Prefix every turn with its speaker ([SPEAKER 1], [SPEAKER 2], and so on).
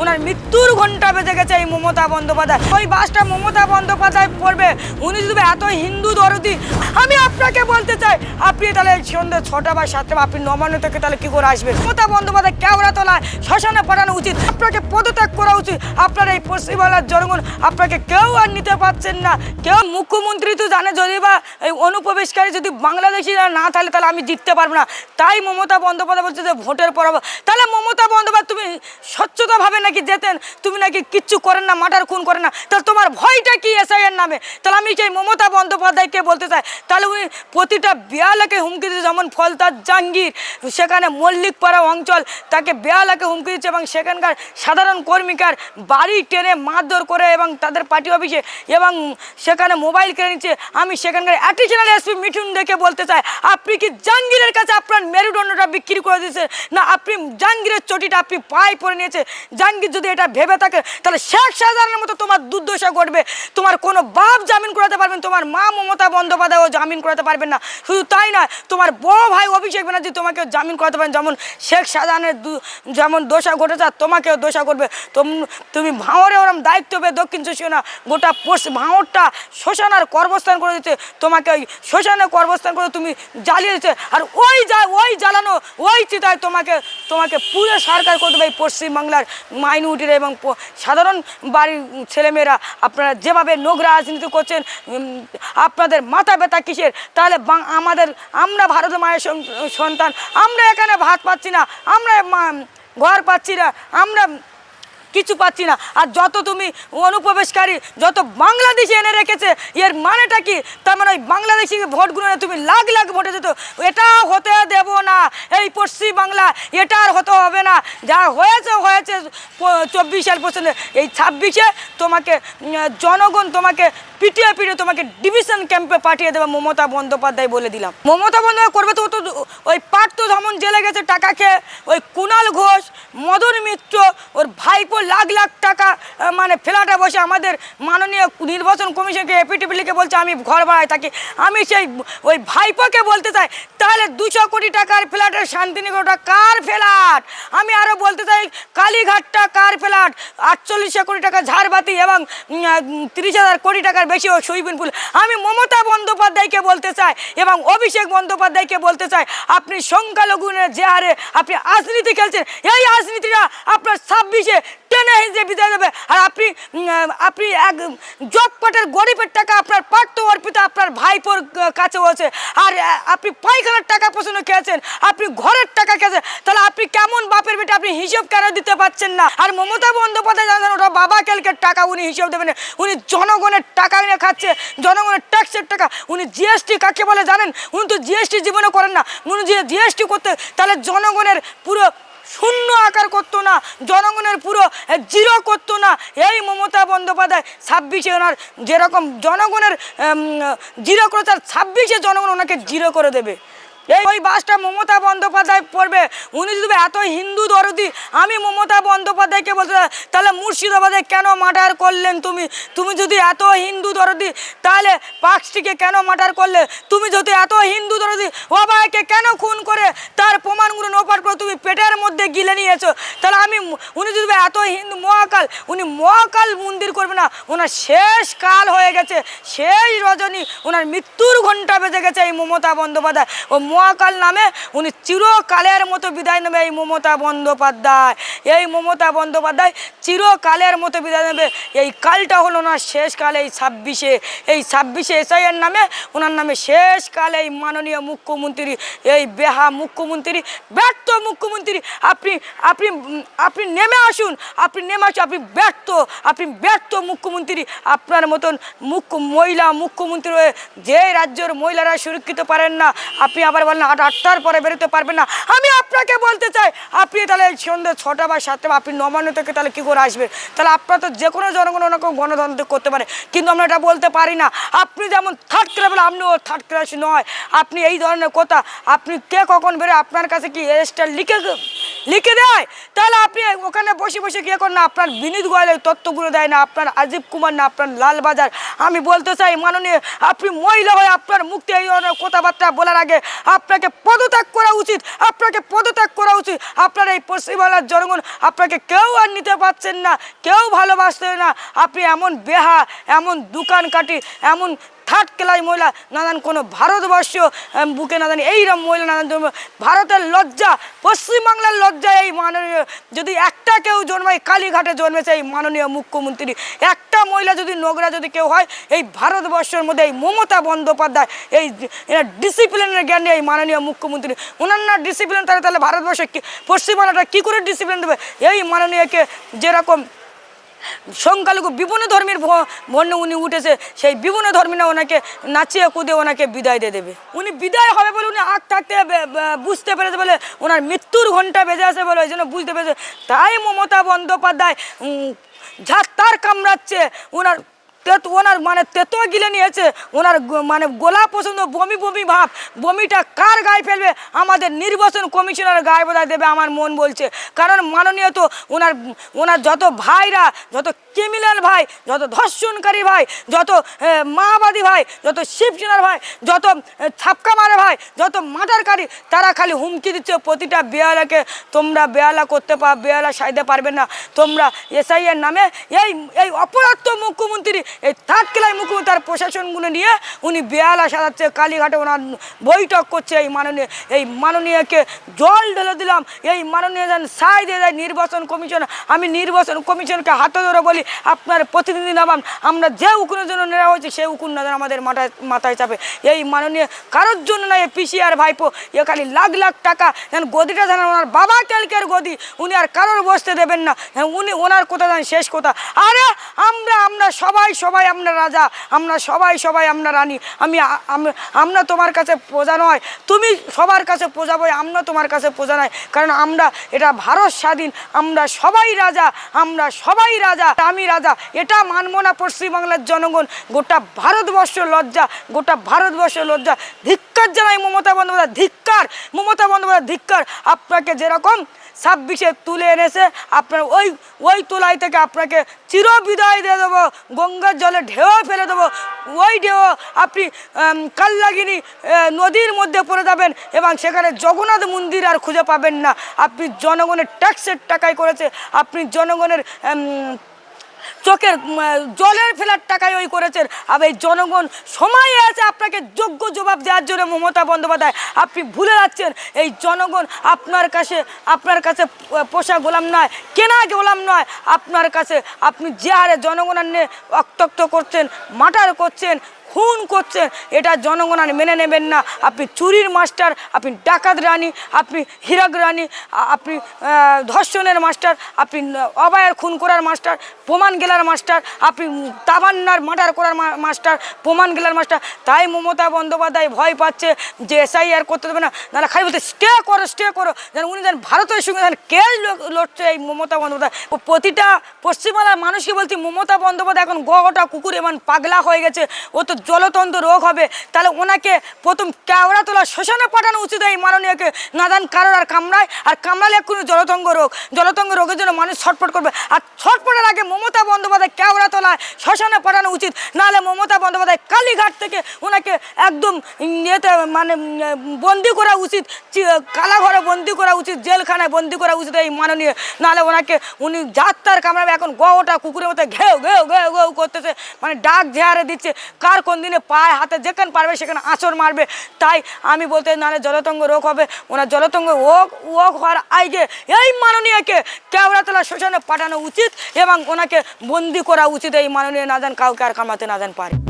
[SPEAKER 1] ওনার মৃত্যুর ঘণ্টা বেজে গেছে এই মমতা বন্দ্যোপাধ্যায়। ওই বাসটা মমতা বন্দ্যোপাধ্যায় পড়বে। উনি যদি এত হিন্দু দরদি। আমি আপনাকে বলতে চাই, আপনি তাহলে সন্ধ্যে ছটা বা সাতটা আপনি নবান্ন থেকে তাহলে কী করে আসবেন? মমতা বন্দ্যোপাধ্যায় কেওড়া তোলায় শ্মশানে পাঠানো উচিত। আপনাকে পদত্যাগ করা উচিত। আপনার এই পশ্চিমবাংলার জনগণ আপনাকে কেউ আর নিতে পারছেন না। কেউ মুখ্যমন্ত্রী তো জানে যদি বা এই অনুপ্রবেশকারী যদি বাংলাদেশিরা না থাকলে তাহলে আমি জিততে পারব না। তাই মমতা বন্দ্যোপাধ্যায় বলছে যে ভোটের পর তাহলে মমতা বন্দ্যোপাধ্যায়, তুমি স্বচ্ছতাভাবে নাকি যেতেন? তুমি নাকি কিচ্ছু করেন না মাটার খুন করেন না। তাহলে তোমার ভয়টা কি এসআইয়ের নামে? তাহলে আমি সেই মমতা বন্দ্যোপাধ্যায়কে বলতে চাই। তাহলে উনি প্রতিটা বেয়ালাকে হুমকি দিচ্ছে যেমন ফলতার জাহাঙ্গীর, সেখানে মল্লিকপাড়া অঞ্চল, তাকে বেয়ালাকে হুমকি দিচ্ছে এবং সেখানকার সাধারণ কর্মীকার বাড়ি টেনে মারধর করে এবং তাদের পার্টি অফিসে এবং সেখানে মোবাইল কেড়ে নিচ্ছে। আমি সেখানকার অ্যাডিশনাল এসপি মিঠুন দেখে বলতে চাই, আপনি কি জাহাঙ্গীরের কাছে আপনার মেরুদণ্ডটা বিক্রি করে দিয়েছে? না, আপনি জাহাঙ্গীরের চটিটা আপনি পায়ে পরে নিয়েছে। জাহাঙ্গীর যদি এটা ভেবে থাকে, তাহলে শেখ শাহজাহানের মতো তোমার দুর্দশা ঘটবে। তোমার কোনো বাপ জামিন করাতে পারবেন তোমার মা মমতা বন্দ্যোপাধ্যায়ও জামিন করাতে পারবেন না। শুধু তাই না তোমার বড় ভাই অভিষেক ব্যানার্জি তোমাকে জামিন করাতে পারেন যেমন শেখ শাহজাহানের যেমন দোষা ঘটেছে, আর তোমাকেও দোষা করবে তোম- ভাঁড়ে ওরম দায়িত্ব পেয়ে দক্ষিণ না গোটা পশ্চিম ভাঁড়টা শ্মশানার কর্মস্থান করে দিচ্ছে তোমাকে ওই শ্মশানে কর্মস্থান করে তুমি জ্বালিয়ে দিচ্ছে আর ওই যা ওই জ্বালানো, ওই চিতায় তোমাকে তোমাকে পুরো সরকার করে দেবে এই পশ্চিমবাংলার মাইনরিটির এবং সাধারণ বাড়ির ছেলেমেয়েরা আপনারা যেভাবে নোংরা রাজনীতি করছেন আপনাদের মাথা ব্যথা কিসের? তাহলে আমাদের, আমরা ভারত মায়ের সন্তান, আমরা এখানে ভাত পাচ্ছি না, আমরা ঘর পাচ্ছি না, আমরা কিছু পাচ্ছি না। আর যত তুমি অনুপ্রবেশকারী, যত বাংলাদেশি এনে রেখেছে, এর মানেটা কি? তার মানে ওই বাংলাদেশি ভোটগুলো তুমি লাখ লাখ ভোটে যেত এটা হতে দেব না। এই পশ্চিম বাংলা এটা আর হতে হবে না। যা হয়েছে হয়েছে চব্বিশ সাল পর্যন্ত এই ছাব্বিশে তোমাকে জনগণ তোমাকে পিটিয়ে পিটিয়ে তোমাকে ডিভিশন ক্যাম্পে পাঠিয়ে দেবে, মমতা বন্দ্যোপাধ্যায় বলে দিলাম। মমতা বন্দ্যোপাধ্যায় করবে তো তো ওই পার্থ ধমন জেলে গেছে, টাকা খেয়ে। ওই কুণাল ঘোষ, মদন মিত্র, ওর ভাইপো লাখ লাখ টাকা মানে ফেলাটা বসে আমাদের মাননীয় নির্বাচন কমিশনকে এপিটিপি লিখে বলছে, আমি ঘর ভাড়ায় থাকি। আমি সেই ওই ভাইপোকে বলতে চাই, তাহলে দুশো কোটি টাকার ফ্ল্যাটের শান্তিনিকেতনটা কার ফ্ল্যাট? আমি আরও বলতে চাই, কালীঘাটটা কার ফ্ল্যাট? আটচল্লিশশো কোটি টাকা ঝাড়বাতি এবং তিরিশ হাজার কোটি টাকার বেশি সুইমিং পুল আমি মমতা বন্দ্যোপাধ্যায়কে বলতে চাই এবং অভিষেক বন্দ্যোপাধ্যায়কে বলতে চাই। আপনি সংখ্যালঘুনের যে হারে আপনি রাজনীতি খেলছেন, এই রাজনীতিটা আপনার ছাব্বিশে টেনে হিঁচে বিদায় দেবে। আর আপনি আপনি এক জবপাটের গরিবের টাকা আপনার পার্থ অর্পিত আপনার ভাইপোর কাছে আছে আর আপনি পায়খানার টাকা পছন্দ খেয়েছেন, আপনি ঘরের টাকা খেয়েছেন, তাহলে আপনি কেমন বাপের বেটা আপনি হিসেব কেন দিতে পারছেন না? আর মমতা বন্দ্যোপাধ্যায় জানেন ওটা বাবা ক্যালকের টাকা, উনি হিসেব দেবেন উনি জনগণের টাকা নিয়ে খাচ্ছে, জনগণের ট্যাক্সের টাকা। উনি জিএসটি কাকে বলে জানেন? উনি তো জিএসটি জীবনে করেন না। উনি যে জিএসটি করতে, তাহলে জনগণের পুরো শূন্য আকার করতো না, জনগণের পুরো জিরো করতো না। এই মমতা বন্দ্যোপাধ্যায় ছাব্বিশে ওনার যেরকম জনগণের জিরো করে তার ছাব্বিশে জনগণ ওনাকে জিরো করে দেবে। এই ওই বাসটা মমতা বন্দ্যোপাধ্যায় পড়বে। উনি যদি এত হিন্দু দরদি, আমি মমতা বন্দ্যোপাধ্যায়কে বলতে তাহলে মুর্শিদাবাদে কেন মার্ডার করলেন তুমি? তুমি যদি এত হিন্দু দরদি, তাহলে পার্কসটিকে কেন মার্ডার করলে? তুমি যদি এত হিন্দু দরদি ওবাইকে কেন খুন করে? তার প্রমাণগুলো নোপার করে তুমি পেটের মধ্যে গিলে নিয়েছো। তাহলে আমি উনি যদি এত হিন্দু মহাকাল, উনি মহাকাল মন্দির করবে না, ওনার শেষ কাল হয়ে গেছে, শেষ রজনী, ওনার মৃত্যুর ঘণ্টা বেজে গেছে এই মমতা বন্দ্যোপাধ্যায়। ও মহাকাল নামে উনি চিরকালের মতো বিদায় নেবে এই মমতা বন্দ্যোপাধ্যায়। এই মমতা বন্দ্যোপাধ্যায় চিরকালের মতো বিদায় নেবে। এই কালটা হলো ওনার শেষ কাল এই ছাব্বিশে। এই ছাব্বিশে এসআইয়ের নামে ওনার নামে শেষ কাল এই মাননীয় মুখ্যমন্ত্রী। এই বেহা মুখ্যমন্ত্রী, ব্যর্থ মুখ্যমন্ত্রী, আপনি আপনি আপনি নেমে আসুন, আপনি নেমে আসুন, আপনি ব্যর্থ আপনি ব্যর্থ মুখ্যমন্ত্রী। আপনার মতন মুখ্য, মহিলা মুখ্যমন্ত্রী হয়ে যে রাজ্যের মহিলারা সুরক্ষিত পারেন না, আপনি আবার বলেন আট আটটার পরে বেরোতে পারবেন না। আমি আপনাকে বলতে চাই, আপনি তাহলে সন্ধ্যে ছটা বা সাতটা বা আপনি নবান্ন থেকে তাহলে কী করে আসবেন? তাহলে আপনার তো যে কোনো জনগণ ওনাকে গণতন্ত্র করতে পারে। কিন্তু আমরা এটা বলতে পারি না। আপনি যেমন থার্ড ক্লাস আপনিও থার্ড ক্লাস নয়। আপনি এই ধরনের কথা, আপনি কে কখন বেরোয়, আপনার কাছে কি এস্টার লিখে লিখে দেয়। তাহলে আপনি ওখানে বসে বসে গিয়ে করেন না, আপনার বিনীত গোয়াল ওই তত্ত্বগুলো দেয় না, আপনার আজিব কুমার না, আপনার লালবাজার আমি বলতে চাই, মাননীয়, আপনি মহিলা হয়ে আপনার মুক্তি এই ধরনের কথাবার্তা বলার আগে আপনাকে পদত্যাগ করা উচিত, আপনাকে পদত্যাগ করা উচিত। আপনার এই পশ্চিমবাংলার জনগণ আপনাকে কেউ আর নিতে পারছেন না, কেউ ভালোবাসছে না। আপনি এমন বেহা এমন দোকান কাটি এমন থার্ড ক্লাস মহিলা নানান কোনো ভারতবর্ষ বুকে নানান এইরকম মহিলা নানান ভারতের লজ্জা, পশ্চিমবাংলার লজ্জা এই মাননীয়, যদি একটা কেউ জন্মায়, কালীঘাটে জন্মেছে এই মাননীয় মুখ্যমন্ত্রী। একটা মহিলা যদি নোংরা যদি কেউ হয়, এই ভারতবর্ষের মধ্যে এই মমতা বন্দ্যোপাধ্যায়, এই ডিসিপ্লিনের জ্ঞান এই মাননীয় মুখ্যমন্ত্রী। ওনার না ডিসিপ্লিন তাহলে তাহলে ভারতবর্ষে কি, পশ্চিমবাংলাটা কী করে ডিসিপ্লিন দেবে? এই মাননীয়কে যেরকম সংখ্যালঘু বিভিন্ন ধর্মের বর্ণ উনি উঠেছে সেই বিভিন্ন ধর্মীরা ওনাকে নাচিয়ে কুদে ওনাকে বিদায় দিয়ে দেবে। উনি বিদায় হবে বলে উনি আগ থাকতে বুঝতে পেরেছে বলে ওনার মৃত্যুর ঘণ্টা বেজে আছে বলে ওই জন্য বুঝতে পেরেছে। তাই মমতা বন্দ্যোপাধ্যায় উম, তার কামড়াচ্ছে ওনার তেত ওনার মানে তেতো গিলে নিয়েছে। ওনার মানে গোলা পছন্দ, বমি বমি ভাব। বমিটা কার গায়ে ফেলবে? আমাদের নির্বাচন কমিশনার গায়ে বোধহয় দেবে, আমার মন বলছে। কারণ মাননীয় তো ওনার ওনার যত ভাইরা, যত ক্রিমিনাল ভাই, যত ধর্ষণকারী ভাই, যত মাওবাদী ভাই, যত শিবচুনার ভাই, যত ছাপকা মারে ভাই, যত মার্ডারকারী, তারা খালি হুমকি দিচ্ছে। প্রতিটা বেয়ালাকে তোমরা বেয়ালা করতে পার বেয়ালা সাইতে পারবে না। তোমরা এসআইয়ের নামে এই এই অপরাধ মুখ্যমন্ত্রী এই থার্ড মুখ্যমন্ত্রী তার প্রশাসনগুলো নিয়ে উনি বেয়ালা সাজাচ্ছে, কালীঘাটে ওনার বৈঠক করছে এই মাননীয়, এই মাননীয়কে জল ঢেলে দিলাম, এই মাননীয় যেন সাই দিয়ে দেয় নির্বাচন কমিশন। আমি নির্বাচন কমিশনকে হাতে ধরে বলি, আপনার প্রতিনিধি নামান, আমরা যে উকুনের জন্য নেওয়া হয়েছে, সেই উকুন না যেন আমাদের মাথায় মাথায় চাপে। এই মাননীয় কারোর জন্য না, এই পিসিআর ভাইপো, এ খালি লাখ লাখ টাকা, যেন গদিটা যেন ওনার বাবা কালকের গদি, উনি আর কারোর বসতে দেবেন না। উনি ওনার কথা যেন শেষ কথা। আরে আমরা আমরা সবাই সবাই আমরা রাজা, আমরা সবাই সবাই আমরা রানী। আমি আমরা তোমার কাছে প্রজা নয়, তুমি সবার কাছে প্রজা বই, আমরা তোমার কাছে প্রজা নয় কারণ আমরা, এটা ভারত স্বাধীন, আমরা সবাই রাজা, আমরা সবাই রাজা, আমি রাজা। এটা মানব না পশ্চিমবাংলার জনগণ। গোটা ভারতবর্ষ লজ্জা, গোটা ভারতবর্ষ লজ্জা। ধিক্কার জানাই মমতা বন্দ্যোপাধ্যায়, ধিক্কার, মমতা বন্দ্যোপাধ্যায় ধিক্কার। আপনাকে যেরকম ছাব্বিশে তুলে এনেছে, আপনার ওই ওই তোলাই থেকে আপনাকে চির বিদায় দিয়ে দেবো, গঙ্গার জলে ঢেউ ফেলে দেবো। ওই ঢেউ আপনি কাল্লাগিনি নদীর মধ্যে পড়ে যাবেন এবং সেখানে জগন্নাথ মন্দির আর খুঁজে পাবেন না। আপনি জনগণের ট্যাক্সের টাকায় করেছে, আপনি জনগণের চোখের জলের ফেলার টাকায় ওই করেছেন। আর এই জনগণ সময় আছে আপনাকে যোগ্য জবাব দেওয়ার জন্য, মমতা বন্দ্যোপাধ্যায়। আপনি ভুলে যাচ্ছেন, এই জনগণ আপনার কাছে আপনার কাছে পোষা গোলাম নয়, কেনা গোলাম নয়। আপনার কাছে, আপনি যে হারে জনগণের নিয়ে অক্তক্ত করছেন, মাটার করছেন খুন করছেন এটা জনগণ আর মেনে নেবেন না। আপনি চুরির মাস্টার, আপনি ডাকাত রানী, আপনি হীরক রানী আপনি ধর্ষণের মাস্টার, আপনি অবায়ের খুন করার মাস্টার, প্রমাণ গেলার মাস্টার, আপনি তাবান্নার মার্ডার করার মাস্টার, প্রমাণ গেলার মাস্টার। তাই মমতা বন্দ্যোপাধ্যায় ভয় পাচ্ছে যে এসআই আর করতে দেবে না। নাহলে খালি বলতে স্টে করো স্টে করো। যেন উনি যেন ভারতের সঙ্গে যেন কে লড়ছে এই মমতা বন্দ্যোপাধ্যায়। প্রতিটা পশ্চিমবাংলার মানুষকে বলছি, মমতা বন্দ্যোপাধ্যায় এখন গোটা কুকুর এমন পাগলা হয়ে গেছে। ও তো জলতন্ত্র রোগ হবে, তাহলে ওনাকে প্রথম কেওড়া তোলা, শ্মশানে পাঠানো উচিত এই মাননীয়কে। নাদান কারোর আর কামড়ায়, আর কামড়ালে কোনো জলতঙ্গ রোগ। জলতঙ্গ রোগের জন্য মানুষ ছটফট করবে। আর ছটফটের আগে মমতা বন্দ্যোপাধ্যায় কেওড়া তোলায়, শ্মশানে পাঠানো উচিত। নাহলে মমতা বন্দ্যোপাধ্যায় কালীঘাট থেকে ওনাকে একদম ইয়েতে মানে বন্দি করা উচিত কালাঘরে বন্দি করা উচিত, জেলখানায় বন্দি করা উচিত এই মাননীয়। নাহলে ওনাকে, উনি যাত্রার কামড়াবে, এখন গোটা কুকুরের মতো ঘেউ ঘেউ ঘেউ ঘেউ করতেছে মানে ডাক ঝেয়ারে দিচ্ছে। কার দিনে পায়ে হাতে যেখানে পারবে সেখানে আঁচড় মারবে। তাই আমি বলতে নাহলে জলতঙ্গ রোগ হবে। ওনার জলতঙ্গ ওক ওক হওয়ার আগে এই মাননীয়কে কেওড়াতলা শ্মশানে পাঠানো উচিত এবং ওনাকে বন্দি করা উচিত। এই মাননীয় না যান কাউকে আর কামাতে না যান পারে।